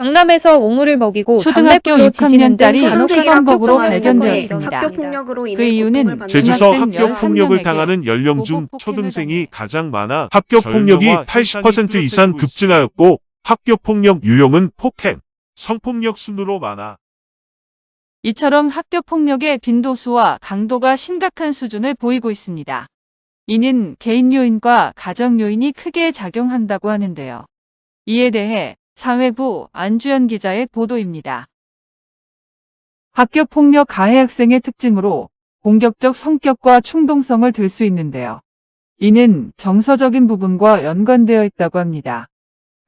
강남에서 오물을 먹이고 초등학교 담배불로 지지는 6학년 딸이 학교 발견되었습니다. 학교 폭력으로 인해 그 이유는 제주서 중학생 학교 폭력을 11명에게 당하는 연령 중 초등생이 가장 많아 학교 폭력이 80% 이상 급증하였고 학교 폭력 유형은 폭행, 성폭력 순으로 많아 이처럼 학교 폭력의 빈도수와 강도가 심각한 수준을 보이고 있습니다. 이는 개인 요인과 가정 요인이 크게 작용한다고 하는데요. 이에 대해 사회부 안주연 기자의 보도입니다. 학교 폭력 가해 학생의 특징으로 공격적 성격과 충동성을 들 수 있는데요. 이는 정서적인 부분과 연관되어 있다고 합니다.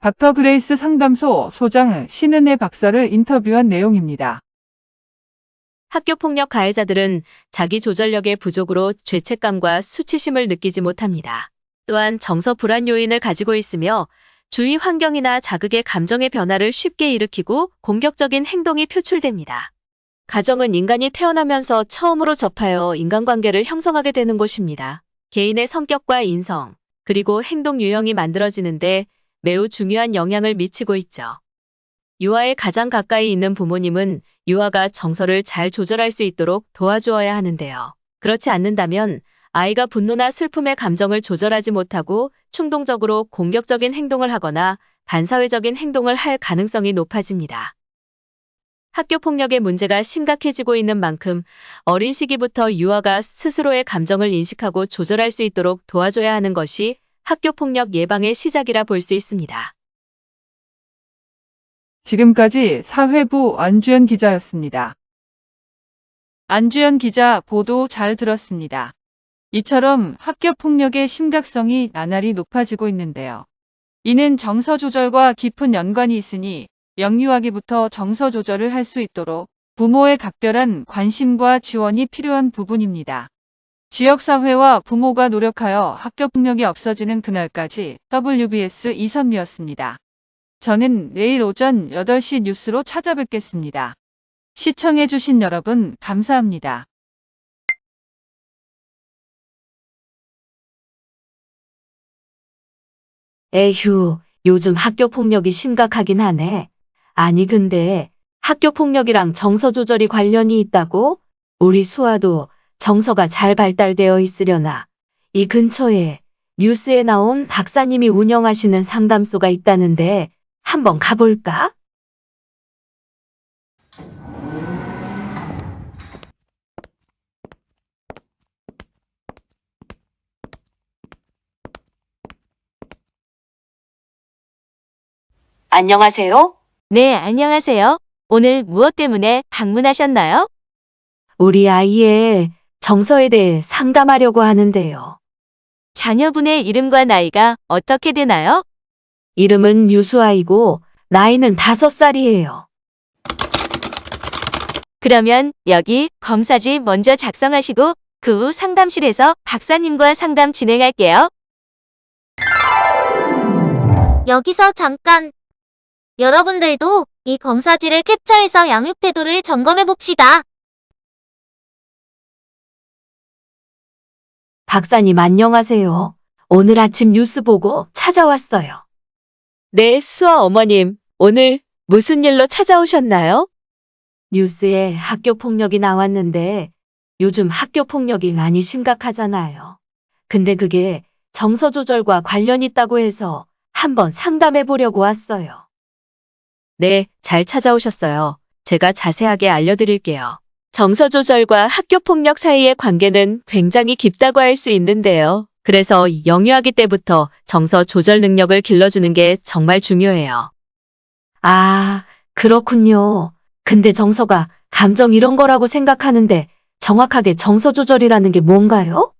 닥터 그레이스 상담소 소장 신은혜 박사를 인터뷰한 내용입니다. 학교 폭력 가해자들은 자기 조절력의 부족으로 죄책감과 수치심을 느끼지 못합니다. 또한 정서 불안 요인을 가지고 있으며 주위 환경이나 자극의 감정의 변화를 쉽게 일으키고 공격적인 행동이 표출됩니다. 가정은 인간이 태어나면서 처음으로 접하여 인간관계를 형성하게 되는 곳입니다. 개인의 성격과 인성, 그리고 행동 유형이 만들어지는데 매우 중요한 영향을 미치고 있죠. 유아에 가장 가까이 있는 부모님은 유아가 정서를 잘 조절할 수 있도록 도와주어야 하는데요. 그렇지 않는다면 아이가 분노나 슬픔의 감정을 조절하지 못하고 충동적으로 공격적인 행동을 하거나 반사회적인 행동을 할 가능성이 높아집니다. 학교 폭력의 문제가 심각해지고 있는 만큼 어린 시기부터 유아가 스스로의 감정을 인식하고 조절할 수 있도록 도와줘야 하는 것이 학교 폭력 예방의 시작이라 볼 수 있습니다. 지금까지 사회부 안주연 기자였습니다. 안주연 기자 보도 잘 들었습니다. 이처럼 학교 폭력의 심각성이 나날이 높아지고 있는데요. 이는 정서 조절과 깊은 연관이 있으니 영유아기부터 정서 조절을 할 수 있도록 부모의 각별한 관심과 지원이 필요한 부분입니다. 지역사회와 부모가 노력하여 학교 폭력이 없어지는 그날까지 WBS 이선미였습니다. 저는 내일 오전 8시 뉴스로 찾아뵙겠습니다. 시청해주신 여러분 감사합니다. 에휴, 요즘 학교 폭력이 심각하긴 하네. 아니, 근데 학교 폭력이랑 정서 조절이 관련이 있다고? 우리 수아도 정서가 잘 발달되어 있으려나. 이 근처에 뉴스에 나온 박사님이 운영하시는 상담소가 있다는데 한번 가볼까? 안녕하세요. 네, 안녕하세요. 오늘 무엇 때문에 방문하셨나요? 우리 아이의 정서에 대해 상담하려고 하는데요. 자녀분의 이름과 나이가 어떻게 되나요? 이름은 유수아이고 나이는 다섯 살이에요. 그러면 여기 검사지 먼저 작성하시고 그 후 상담실에서 박사님과 상담 진행할게요. 여기서 잠깐. 여러분들도 이 검사지를 캡처해서 양육 태도를 점검해 봅시다. 박사님 안녕하세요. 오늘 아침 뉴스 보고 찾아왔어요. 네, 수아 어머님. 오늘 무슨 일로 찾아오셨나요? 뉴스에 학교 폭력이 나왔는데 요즘 학교 폭력이 많이 심각하잖아요. 근데 그게 정서 조절과 관련 있다고 해서 한번 상담해 보려고 왔어요. 네, 잘 찾아오셨어요. 제가 자세하게 알려드릴게요. 정서 조절과 학교 폭력 사이의 관계는 굉장히 깊다고 할 수 있는데요. 그래서 영유아기 때부터 정서 조절 능력을 길러주는 게 정말 중요해요. 아, 그렇군요. 근데 정서가 감정 이런 거라고 생각하는데 정확하게 정서 조절이라는 게 뭔가요?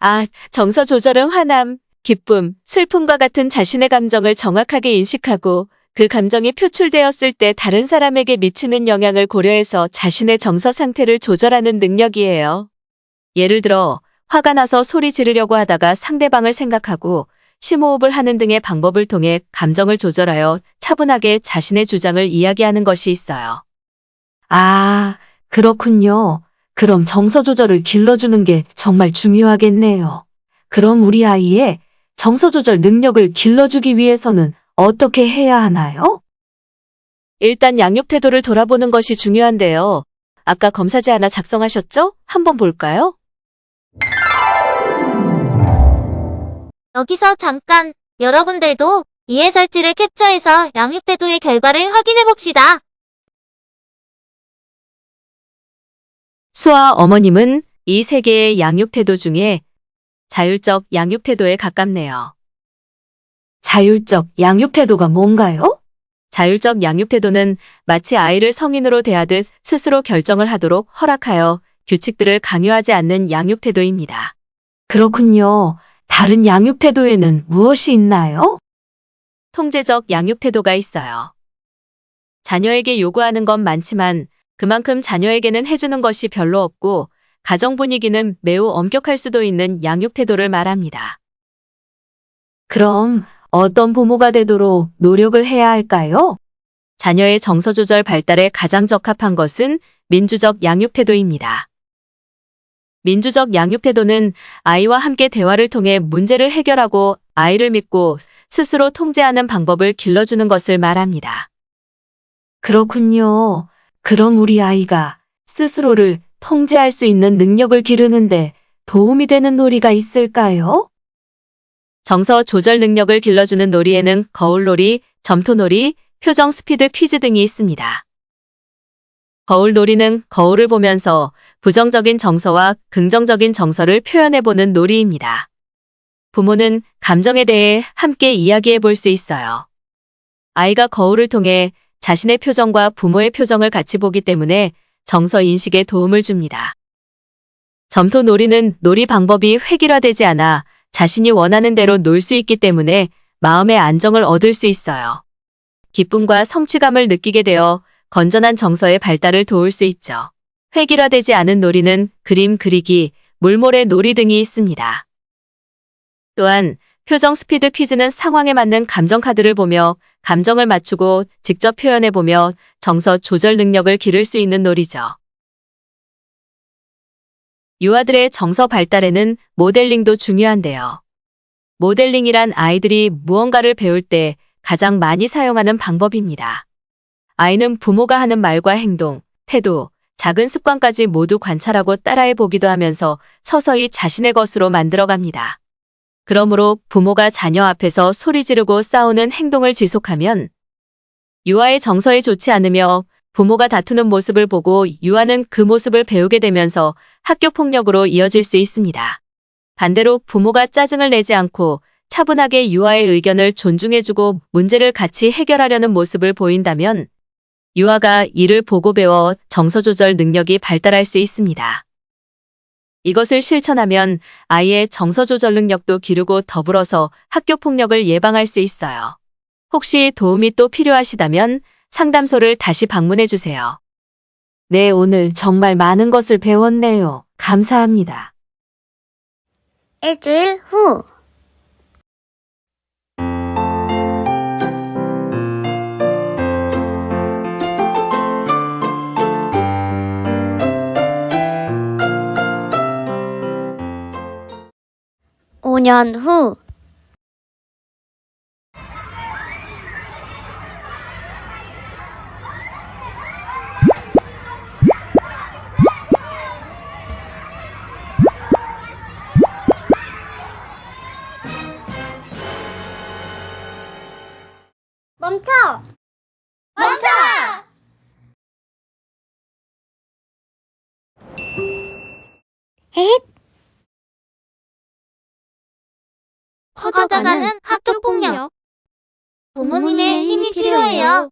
아, 정서 조절은 화남, 기쁨, 슬픔과 같은 자신의 감정을 정확하게 인식하고 그 감정이 표출되었을 때 다른 사람에게 미치는 영향을 고려해서 자신의 정서 상태를 조절하는 능력이에요. 예를 들어, 화가 나서 소리 지르려고 하다가 상대방을 생각하고 심호흡을 하는 등의 방법을 통해 감정을 조절하여 차분하게 자신의 주장을 이야기하는 것이 있어요. 아, 그렇군요. 그럼 정서 조절을 길러주는 게 정말 중요하겠네요. 그럼 우리 아이의 정서 조절 능력을 길러주기 위해서는 어떻게 해야 하나요? 일단 양육 태도를 돌아보는 것이 중요한데요. 아까 검사지 하나 작성하셨죠? 한번 볼까요? 여기서 잠깐 여러분들도 이 해 설지를 캡처해서 양육 태도의 결과를 확인해 봅시다. 수아 어머님은 이 세 개의 양육 태도 중에 자율적 양육 태도에 가깝네요. 자율적 양육 태도가 뭔가요? 자율적 양육 태도는 마치 아이를 성인으로 대하듯 스스로 결정을 하도록 허락하여 규칙들을 강요하지 않는 양육 태도입니다. 그렇군요. 다른 양육 태도에는 무엇이 있나요? 통제적 양육 태도가 있어요. 자녀에게 요구하는 건 많지만 그만큼 자녀에게는 해주는 것이 별로 없고 가정 분위기는 매우 엄격할 수도 있는 양육 태도를 말합니다. 그럼 어떤 부모가 되도록 노력을 해야 할까요? 자녀의 정서 조절 발달에 가장 적합한 것은 민주적 양육 태도입니다. 민주적 양육 태도는 아이와 함께 대화를 통해 문제를 해결하고 아이를 믿고 스스로 통제하는 방법을 길러주는 것을 말합니다. 그렇군요. 그럼 우리 아이가 스스로를 통제할 수 있는 능력을 기르는데 도움이 되는 놀이가 있을까요? 정서 조절 능력을 길러주는 놀이에는 거울놀이, 점토놀이, 표정 스피드 퀴즈 등이 있습니다. 거울놀이는 거울을 보면서 부정적인 정서와 긍정적인 정서를 표현해보는 놀이입니다. 부모는 감정에 대해 함께 이야기해 볼 수 있어요. 아이가 거울을 통해 자신의 표정과 부모의 표정을 같이 보기 때문에 정서 인식에 도움을 줍니다. 점토 놀이는 놀이 방법이 획일화되지 않아 자신이 원하는 대로 놀 수 있기 때문에 마음의 안정을 얻을 수 있어요. 기쁨과 성취감을 느끼게 되어 건전한 정서의 발달을 도울 수 있죠. 획일화되지 않은 놀이는 그림 그리기, 물모래 놀이 등이 있습니다. 또한 표정 스피드 퀴즈는 상황에 맞는 감정 카드를 보며 감정을 맞추고 직접 표현해보며 정서 조절 능력을 기를 수 있는 놀이죠. 유아들의 정서 발달에는 모델링도 중요한데요. 모델링이란 아이들이 무언가를 배울 때 가장 많이 사용하는 방법입니다. 아이는 부모가 하는 말과 행동, 태도, 작은 습관까지 모두 관찰하고 따라해 보기도 하면서 서서히 자신의 것으로 만들어갑니다. 그러므로 부모가 자녀 앞에서 소리 지르고 싸우는 행동을 지속하면 유아의 정서에 좋지 않으며 부모가 다투는 모습을 보고 유아는 그 모습을 배우게 되면서 학교 폭력으로 이어질 수 있습니다. 반대로 부모가 짜증을 내지 않고 차분하게 유아의 의견을 존중해주고 문제를 같이 해결하려는 모습을 보인다면 유아가 이를 보고 배워 정서 조절 능력이 발달할 수 있습니다. 이것을 실천하면 아이의 정서 조절 능력도 기르고 더불어서 학교 폭력을 예방할 수 있어요. 혹시 도움이 또 필요하시다면 상담소를 다시 방문해 주세요. 네, 오늘 정말 많은 것을 배웠네요. 감사합니다. 일주일 후. 오년 후. 멈춰! 헤헷! 커져가는 학교 폭력. 부모님의 힘이 필요해요.